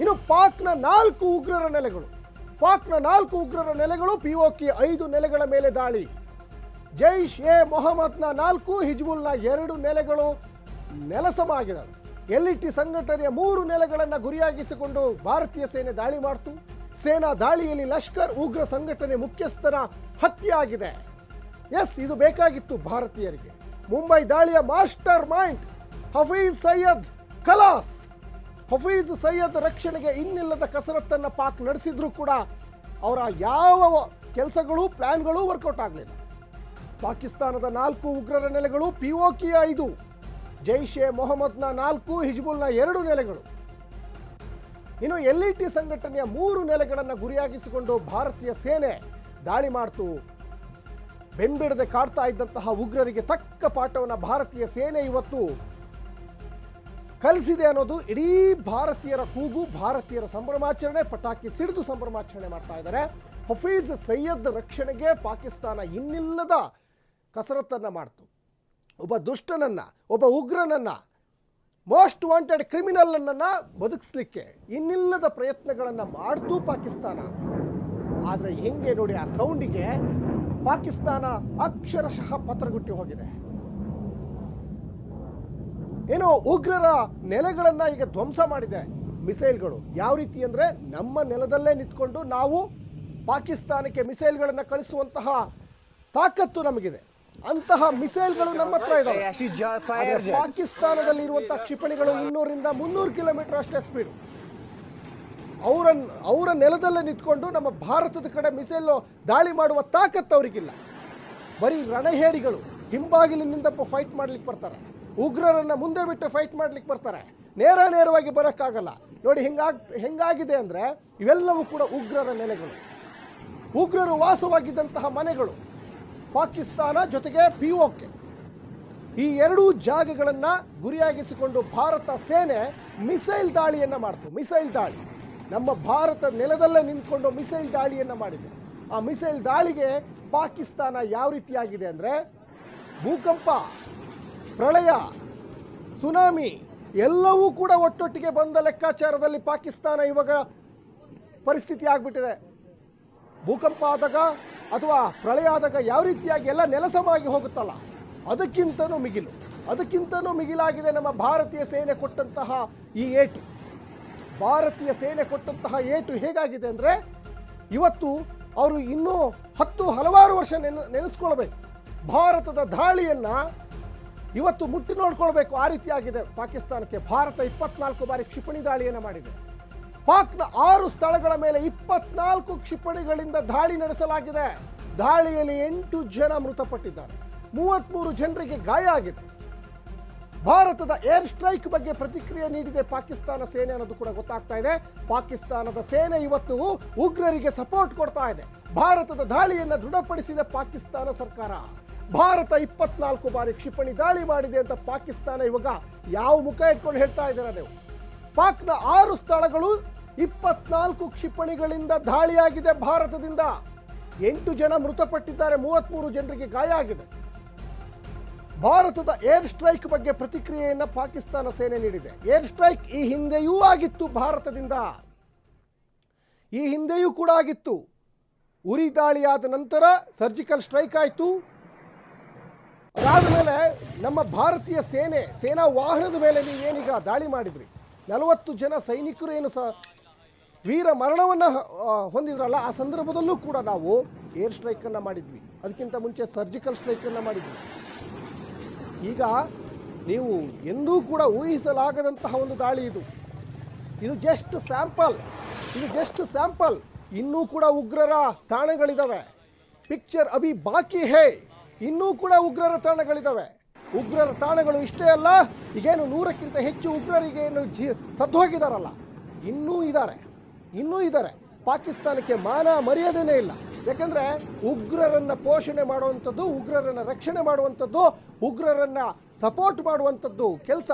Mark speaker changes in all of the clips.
Speaker 1: ಇನ್ನು ಪಾಕ್ನ ನಾಲ್ಕು ಉಗ್ರರ ನೆಲೆಗಳು. ಪಾಕ್ನ ನಾಲ್ಕು ಉಗ್ರರ ನೆಲೆಗಳು ಪಿಒಕಿ ಐದು ನೆಲೆಗಳ ಮೇಲೆ ದಾಳಿ. ಜೈಷ್ ಎ ಮೊಹಮ್ಮದ್ನ ನಾಲ್ಕು, ಹಿಜ್ಬುಲ್ನ ಎರಡು ನೆಲೆಗಳು ನೆಲಸಮ ಇ ಎಲ್ಇಟಿ ಸಂಘಟನೆಯ ಮೂರು ನೆಲೆಗಳನ್ನು ಗುರಿಯಾಗಿಸಿಕೊಂಡು ಭಾರತೀಯ ಸೇನೆ ದಾಳಿ ಮಾಡ್ತು. ಸೇನಾ ದಾಳಿಯಲ್ಲಿ ಲಷ್ಕರ್ ಉಗ್ರ ಸಂಘಟನೆ ಮುಖ್ಯಸ್ಥರ ಹತ್ಯೆ ಆಗಿದೆ ಎಸ್, ಇದು ಬೇಕಾಗಿತ್ತು ಭಾರತೀಯರಿಗೆ. ಮುಂಬೈ ದಾಳಿಯ ಮಾಸ್ಟರ್ ಮೈಂಡ್ ಹಫೀಜ್ ಸೈಯದ್ ಖಲಾಸ್ ಹಫೀಜ್ ಸೈಯದ್ ರಕ್ಷಣೆಗೆ ಇನ್ನಿಲ್ಲದ ಕಸರತ್ತನ್ನು ಪಾಕ್ ನಡೆಸಿದ್ರೂ ಕೂಡ ಅವರ ಯಾವ ಕೆಲಸಗಳು ಪ್ಲ್ಯಾನ್ಗಳು ವರ್ಕೌಟ್ ಆಗಲಿಲ್ಲ. ಪಾಕಿಸ್ತಾನದ ನಾಲ್ಕು ಉಗ್ರರ ನೆಲೆಗಳು, ಪಿಒಕಿ ಐದು, ಜೈಷ್ ಎ ಮೊಹಮ್ಮದ್ನ ನಾಲ್ಕು, ಹಿಜ್ಬುಲ್ನ ಎರಡು ನೆಲೆಗಳು. ಇನ್ನು ಎಲ್ಇಟಿ ಸಂಘಟನೆಯ ಮೂರು ನೆಲೆಗಳನ್ನು ಗುರಿಯಾಗಿಸಿಕೊಂಡು ಭಾರತೀಯ ಸೇನೆ ದಾಳಿ ಮಾಡ್ತು. ಬೆಂಬಿಡದೆ ಕಾಡ್ತಾ ಇದ್ದಂತಹ ಉಗ್ರರಿಗೆ ತಕ್ಕ ಪಾಠವನ್ನು ಭಾರತೀಯ ಸೇನೆ ಇವತ್ತು ಕಲಿಸಿದೆ ಅನ್ನೋದು ಇಡೀ ಭಾರತೀಯರ ಕೂಗು, ಭಾರತೀಯರ ಸಂಭ್ರಮಾಚರಣೆ, ಪಟಾಕಿ ಸಿಡಿದು ಸಂಭ್ರಮಾಚರಣೆ ಮಾಡ್ತಾ ಇದ್ದಾರೆ. ಹಫೀಜ್ ಸೈಯದ್ ರಕ್ಷಣೆಗೆ ಪಾಕಿಸ್ತಾನ ಇನ್ನಿಲ್ಲದ ಕಸರತ್ತನ್ನು ಮಾಡ್ತು. ಒಬ್ಬ ದುಷ್ಟನನ್ನ, ಒಬ್ಬ ಉಗ್ರನನ್ನ, ಮೋಸ್ಟ್ ವಾಂಟೆಡ್ ಕ್ರಿಮಿನಲ್ ಅನ್ನ ಬದುಕಿಸ್ಲಿಕ್ಕೆ ಇನ್ನಿಲ್ಲದ ಪ್ರಯತ್ನಗಳನ್ನು ಮಾಡ್ತು ಪಾಕಿಸ್ತಾನ. ಆದರೆ ಹೆಂಗೆ ನೋಡಿ ಆ ಸೌಂಡಿಗೆ ಪಾಕಿಸ್ತಾನ ಅಕ್ಷರಶಃ ಪತ್ರಗುಟ್ಟಿ ಹೋಗಿದೆ. ಏನು ಉಗ್ರರ ನೆಲೆಗಳನ್ನು ಈಗ ಧ್ವಂಸ ಮಾಡಿದೆ. ಮಿಸೈಲ್ಗಳು ಯಾವ ರೀತಿ ಅಂದರೆ ನಮ್ಮ ನೆಲದಲ್ಲೇ ನಿಂತ್ಕೊಂಡು ನಾವು ಪಾಕಿಸ್ತಾನಕ್ಕೆ ಮಿಸೈಲ್ಗಳನ್ನು ಕಳಿಸುವಂತಹ ತಾಕತ್ತು ನಮಗಿದೆ. ಅಂತಹ ಮಿಸೈಲ್ಗಳು ನಮ್ಮ ಹತ್ರ ಇದಾವೆ. ಪಾಕಿಸ್ತಾನದಲ್ಲಿ ಇರುವಂತಹ ಕ್ಷಿಪಣಿಗಳು ಇನ್ನೂರಿಂದ ಮುನ್ನೂರು ಕಿಲೋಮೀಟರ್ ಅಷ್ಟೇ ಸ್ಪೀಡ್ ಅವರ ಅವರ ನೆಲದಲ್ಲೇ ನಿಂತ್ಕೊಂಡು ನಮ್ಮ ಭಾರತದ ಕಡೆ ಮಿಸೈಲ್ ದಾಳಿ ಮಾಡುವ ತಾಕತ್ತು ಅವರಿಗಿಲ್ಲ. ಬರೀ ರಣಹೇಡಿಗಳು. ಹಿಂಬಾಗಿಲಿನಿಂದ ಫೈಟ್ ಮಾಡ್ಲಿಕ್ಕೆ ಬರ್ತಾರೆ. ಉಗ್ರರನ್ನ ಮುಂದೆ ಬಿಟ್ಟು ಫೈಟ್ ಮಾಡ್ಲಿಕ್ಕೆ ಬರ್ತಾರೆ. ನೇರ ನೇರವಾಗಿ ಬರೋಕ್ಕಾಗಲ್ಲ. ನೋಡಿ ಹಿಂಗಾಗ್ ಹೆಂಗಾಗಿದೆ ಅಂದರೆ ಇವೆಲ್ಲವೂ ಕೂಡ ಉಗ್ರರ ನೆಲೆಗಳು. ಉಗ್ರರು ವಾಸವಾಗಿದ್ದಂತಹ ಮನೆಗಳು. ಪಾಕಿಸ್ತಾನ ಜೊತೆಗೆ ಪಿ ಓಕೆ ಈ ಎರಡೂ ಜಾಗಗಳನ್ನ ಗುರಿಯಾಗಿಸಿಕೊಂಡು ಭಾರತ ಸೇನೆ ಮಿಸೈಲ್ ದಾಳಿಯನ್ನ ಮಾಡ್ತು. ಮಿಸೈಲ್ ದಾಳಿ. ನಮ್ಮ ಭಾರತ ನೆಲದಲ್ಲೇ ನಿಂತ್ಕೊಂಡು ಮಿಸೈಲ್ ದಾಳಿಯನ್ನ ಮಾಡಿದೆ. ಆ ಮಿಸೈಲ್ ದಾಳಿಗೆ ಪಾಕಿಸ್ತಾನ ಯಾವ ರೀತಿಯಾಗಿದೆ ಅಂದ್ರೆ ಭೂಕಂಪ, ಪ್ರಳಯ, ಸುನಾಮಿ ಎಲ್ಲವೂ ಕೂಡ ಒಟ್ಟೊಟ್ಟಿಗೆ ಬಂದ ಲೆಕ್ಕಾಚಾರದಲ್ಲಿ ಪಾಕಿಸ್ತಾನ ಇವಾಗ ಪರಿಸ್ಥಿತಿ ಆಗಿಬಿಟ್ಟಿದೆ. ಭೂಕಂಪ ಆದಾಗ ಅಥವಾ ಪ್ರಳಯ ಆದಾಗ ಯಾವ ರೀತಿಯಾಗಿ ಎಲ್ಲ ನೆಲಸಮವಾಗಿ ಹೋಗುತ್ತಲ್ಲ, ಅದಕ್ಕಿಂತನೂ ಮಿಗಿಲು. ಅದಕ್ಕಿಂತನೂ ಮಿಗಿಲಾಗಿದೆ ನಮ್ಮ ಭಾರತೀಯ ಸೇನೆ ಕೊಟ್ಟಂತಹ ಈ ಏಟು. ಭಾರತೀಯ ಸೇನೆ ಕೊಟ್ಟಂತಹ ಏಟು ಹೇಗಾಗಿದೆ ಅಂದರೆ, ಇವತ್ತು ಅವರು ಇನ್ನೂ ಹತ್ತು ಹಲವಾರು ವರ್ಷ ನೆನ ನೆನೆಸ್ಕೊಳ್ಬೇಕು ಭಾರತದ ದಾಳಿಯನ್ನು ಇವತ್ತು ಮುಟ್ಟಿ ನೋಡ್ಕೊಳ್ಬೇಕು ಆ ರೀತಿಯಾಗಿದೆ ಪಾಕಿಸ್ತಾನಕ್ಕೆ ಭಾರತ ಇಪ್ಪತ್ನಾಲ್ಕು ಬಾರಿ ಕ್ಷಿಪಣಿ ದಾಳಿಯನ್ನು ಮಾಡಿದೆ. ಪಾಕ್ನ ಆರು ಸ್ಥಳಗಳ ಮೇಲೆ ಇಪ್ಪತ್ನಾಲ್ಕು ಕ್ಷಿಪಣಿಗಳಿಂದ ದಾಳಿ ನಡೆಸಲಾಗಿದೆ. ದಾಳಿಯಲ್ಲಿ ಎಂಟು ಜನ ಮೃತಪಟ್ಟಿದ್ದಾರೆ. ಮೂವತ್ಮೂರು ಜನರಿಗೆ ಗಾಯ ಆಗಿದೆ. ಭಾರತದ ಏರ್ ಸ್ಟ್ರೈಕ್ ಬಗ್ಗೆ ಪ್ರತಿಕ್ರಿಯೆ ನೀಡಿದೆ ಪಾಕಿಸ್ತಾನ ಸೇನೆ ಅನ್ನೋದು ಕೂಡ ಗೊತ್ತಾಗ್ತಾ ಇದೆ. ಪಾಕಿಸ್ತಾನದ ಸೇನೆ ಇವತ್ತು ಉಗ್ರರಿಗೆ ಸಪೋರ್ಟ್ ಕೊಡ್ತಾ ಇದೆ. ಭಾರತದ ದಾಳಿಯನ್ನು ದೃಢಪಡಿಸಿದೆ ಪಾಕಿಸ್ತಾನ ಸರ್ಕಾರ. ಭಾರತ ಇಪ್ಪತ್ನಾಲ್ಕು ಬಾರಿ ಕ್ಷಿಪಣಿ ದಾಳಿ ಮಾಡಿದೆ ಅಂತ ಪಾಕಿಸ್ತಾನ ಇವಾಗ ಯಾವ ಮುಖ ಇಟ್ಕೊಂಡು ಹೇಳ್ತಾ ಇದ್ದೀರಾ ನೀವು? ಪಾಕ್ನ ಆರು ಸ್ಥಳಗಳು ಇಪ್ಪತ್ನಾಲ್ಕು ಕ್ಷಿಪಣಿಗಳಿಂದ ದಾಳಿಯಾಗಿದೆ ಭಾರತದಿಂದ. ಎಂಟು ಜನ ಮೃತಪಟ್ಟಿದ್ದಾರೆ ಮೂವತ್ತ್ಮೂರು ಜನರಿಗೆ ಗಾಯ ಆಗಿದೆ. ಭಾರತದ ಏರ್ ಸ್ಟ್ರೈಕ್ ಬಗ್ಗೆ ಪ್ರತಿಕ್ರಿಯೆಯನ್ನು ಪಾಕಿಸ್ತಾನ ಸೇನೆ ನೀಡಿದೆ. ಏರ್ ಸ್ಟ್ರೈಕ್ ಈ ಹಿಂದೆಯೂ ಆಗಿತ್ತು ಭಾರತದಿಂದ. ಈ ಹಿಂದೆಯೂ ಕೂಡ ಆಗಿತ್ತು. ಉರಿ ದಾಳಿಯಾದ ನಂತರ ಸರ್ಜಿಕಲ್ ಸ್ಟ್ರೈಕ್ ಆಯಿತು. ಅದಾದಮೇಲೆ ನಮ್ಮ ಭಾರತೀಯ ಸೇನೆ, ಸೇನಾ ವಾಹನದ ಮೇಲೆ ನೀವೇನೀಗ ದಾಳಿ ಮಾಡಿದ್ರಿ. ನಲವತ್ತು ಜನ ಸೈನಿಕರು ಏನು ಸ, ವೀರ ಮರಣವನ್ನು ಹೊಂದಿದ್ರಲ್ಲ, ಆ ಸಂದರ್ಭದಲ್ಲೂ ಕೂಡ ನಾವು ಏರ್ ಸ್ಟ್ರೈಕನ್ನು ಮಾಡಿದ್ವಿ. ಅದಕ್ಕಿಂತ ಮುಂಚೆ ಸರ್ಜಿಕಲ್ ಸ್ಟ್ರೈಕನ್ನು ಮಾಡಿದ್ವಿ. ಈಗ ನೀವು ಎಂದೂ ಕೂಡ ಊಹಿಸಲಾಗದಂತಹ ಒಂದು ದಾಳಿ ಇದು. ಇದು ಜಸ್ಟ್ ಸ್ಯಾಂಪಲ್ ಇದು ಜಸ್ಟ್ ಸ್ಯಾಂಪಲ್ ಇನ್ನೂ ಕೂಡ ಉಗ್ರರ ತಾಣಗಳಿದ್ದಾವೆ ಪಿಕ್ಚರ್ ಅಭಿ ಬಾಕಿ ಹೇ. ಇನ್ನೂ ಕೂಡ ಉಗ್ರರ ತಾಣಗಳಿದ್ದಾವೆ. ಉಗ್ರರ ತಾಣಗಳು ಇಷ್ಟೇ ಅಲ್ಲ, ಈಗೇನು ನೂರಕ್ಕಿಂತ ಹೆಚ್ಚು ಉಗ್ರರಿಗೆ ಏನು ಜೀ ಸತ್ತೋಗಿದಾರಲ್ಲ ಇನ್ನೂ ಇದ್ದಾರೆ ಇನ್ನೂ ಇದ್ದಾರೆ. ಪಾಕಿಸ್ತಾನಕ್ಕೆ ಮಾನ ಮರ್ಯಾದೆನೇ ಇಲ್ಲ. ಯಾಕಂದರೆ ಉಗ್ರರನ್ನು ಪೋಷಣೆ ಮಾಡುವಂಥದ್ದು, ಉಗ್ರರನ್ನು ರಕ್ಷಣೆ ಮಾಡುವಂಥದ್ದು, ಉಗ್ರರನ್ನು ಸಪೋರ್ಟ್ ಮಾಡುವಂಥದ್ದು ಕೆಲಸ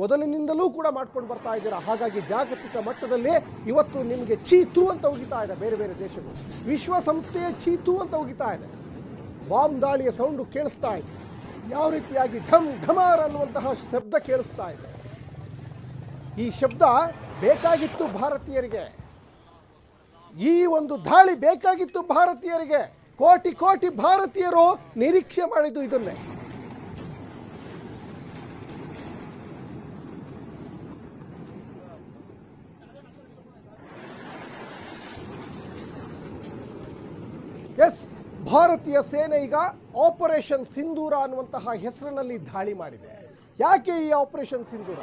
Speaker 1: ಮೊದಲಿನಿಂದಲೂ ಕೂಡ ಮಾಡ್ಕೊಂಡು ಬರ್ತಾ ಇದ್ದೀರಾ. ಹಾಗಾಗಿ ಜಾಗತಿಕ ಮಟ್ಟದಲ್ಲಿ ಇವತ್ತು ನಿಮಗೆ ಚೀತು ಅಂತ ಉಗಿತಾ ಇದೆ ಬೇರೆ ಬೇರೆ ದೇಶಗಳು. ವಿಶ್ವಸಂಸ್ಥೆಯ ಚೀತು ಅಂತ ಉಗಿತಾ ಇದೆ. ಬಾಂಬ್ ದಾಳಿಯ ಸೌಂಡು ಕೇಳಿಸ್ತಾ ಇದೆ. ಯಾವ ರೀತಿಯಾಗಿ ಢಮ್ ಢಮಾರ್ ಅನ್ನುವಂತಹ ಶಬ್ದ ಕೇಳಿಸ್ತಾ ಇದೆ. ಈ ಶಬ್ದ ಬೇಕಾಗಿತ್ತು ಭಾರತೀಯರಿಗೆ. ಈ ಒಂದು ದಾಳಿ ಬೇಕಾಗಿತ್ತು ಭಾರತೀಯರಿಗೆ. ಕೋಟಿ ಕೋಟಿ ಭಾರತೀಯರು ನಿರೀಕ್ಷೆ ಮಾಡಿದ್ದು ಇದನ್ನೇ ಎಸ್ ಭಾರತೀಯ ಸೇನೆ ಈಗ ಆಪರೇಷನ್ ಸಿಂಧೂರ ಅನ್ನುವಂತಹ ಹೆಸರಿನಲ್ಲಿ ದಾಳಿ ಮಾಡಿದೆ. ಯಾಕೆ ಈ ಆಪರೇಷನ್ ಸಿಂಧೂರ?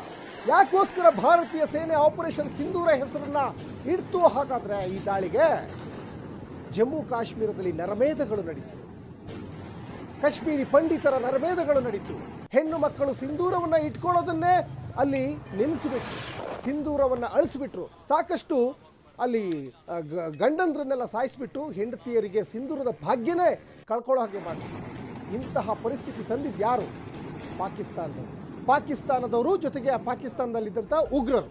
Speaker 1: ಯಾಕೋಸ್ಕರ ಭಾರತೀಯ ಸೇನೆ ಆಪರೇಷನ್ ಸಿಂಧೂರ ಹೆಸರನ್ನ ಇಡ್ತು? ಹಾಗಾದ್ರೆ ಈ ದಾಳಿಗೆ ಜಮ್ಮು ಕಾಶ್ಮೀರದಲ್ಲಿ ನರಮೇಧಗಳು ನಡೀತು. ಕಾಶ್ಮೀರಿ ಪಂಡಿತರ ನರಮೇಧಗಳು ನಡೀತು. ಹೆಣ್ಣು ಮಕ್ಕಳು ಸಿಂಧೂರವನ್ನ ಇಟ್ಕೊಳ್ಳೋದನ್ನೇ ಅಲ್ಲಿ ನಿಲ್ಲಿಸಬೇಕು ಸಿಂಧೂರವನ್ನ ಅಳಿಸಿಬಿಟ್ರು. ಸಾಕಷ್ಟು ಅಲ್ಲಿ ಗಂಡಂದ್ರನ್ನೆಲ್ಲ ಸಾಯಿಸಿಬಿಟ್ಟು ಹೆಂಡತಿಯರಿಗೆ ಸಿಂಧೂರದ ಭಾಗ್ಯನೇ ಕಳ್ಕೊಳ್ಳೋ ಹಾಗೆ ಮಾಡಿ ಇಂತಹ ಪರಿಸ್ಥಿತಿ ತಂದಿದ್ದು ಯಾರು? ಪಾಕಿಸ್ತಾನದವರು. ಪಾಕಿಸ್ತಾನದವರು ಜೊತೆಗೆ ಆ ಪಾಕಿಸ್ತಾನದಲ್ಲಿದ್ದಂಥ ಉಗ್ರರು.